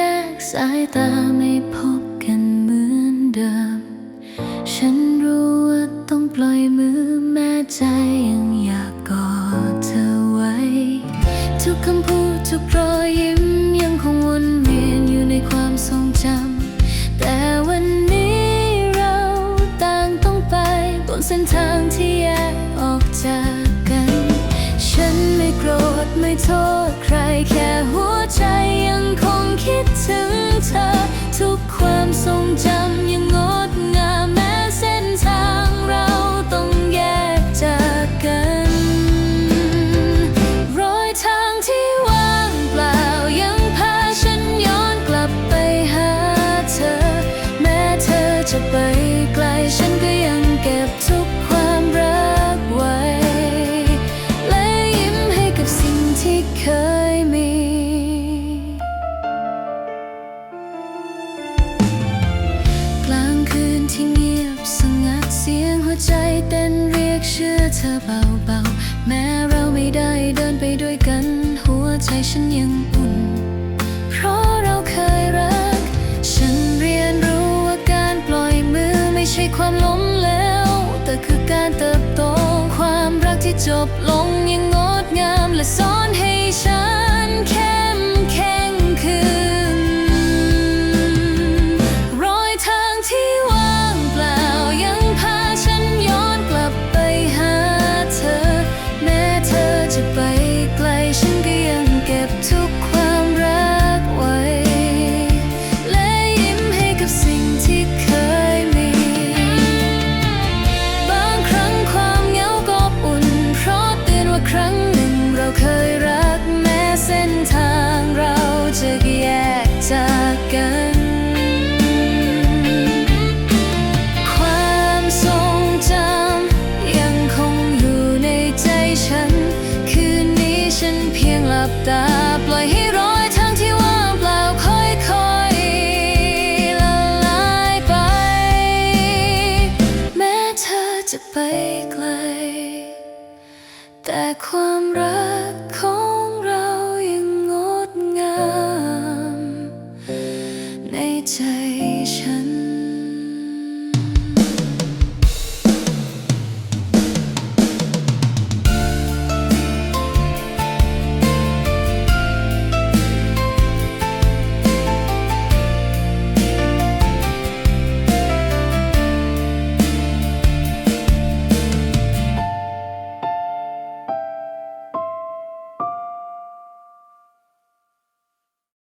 แยกสายตาไม่พบกันเหมือนเดิม ฉันรู้ว่าต้องปล่อยมือแม้ใจยังอยากกอดเธอไว้ ทุกคำพูดทุกรอยยิ้มยังคงวนเวียนอยู่ในความทรงจำ แต่วันนี้เราต่างต้องไปบนเส้นทางที่แยกออกจากกัน ฉันไม่โกรธไม่โทษใครแค่หัวใจ ดถึงเธอ ทุกความทรงจำยังงดงามแม้เส้นทางเราต้องแยกจากกัน รอยทางที่ว่างเปล่ายังพาฉันย้อนกลับไปหาเธอ แม้เธอจะไปไกลฉันก็ยังเก็บทุกความรักไว้ และยิ้มให้กับสิ่งที่เคย ใจเต้นเรียกชื่อเธอเบาๆ แม้เราไม่ได้เดินไปด้วยกัน หัวใจฉันยังอุ่น เพราะเราเคยรัก ฉันเรียนรู้ว่าการปล่อยมือไม่ใช่ความล้มเหลวแต่คือการเติบโต ความรักที่จบลงยังงดงามและสอนให้ ทางเราจะแยกจากกัน ความทรงจำยังคงอยู่ในใจฉัน คืนนี้ฉันเพียงหลับตาปล่อยให้รอยทางที่ว่างเปล่าค่อยค่อยละลายไป แม้เธอจะไปไกล แต่ความรัก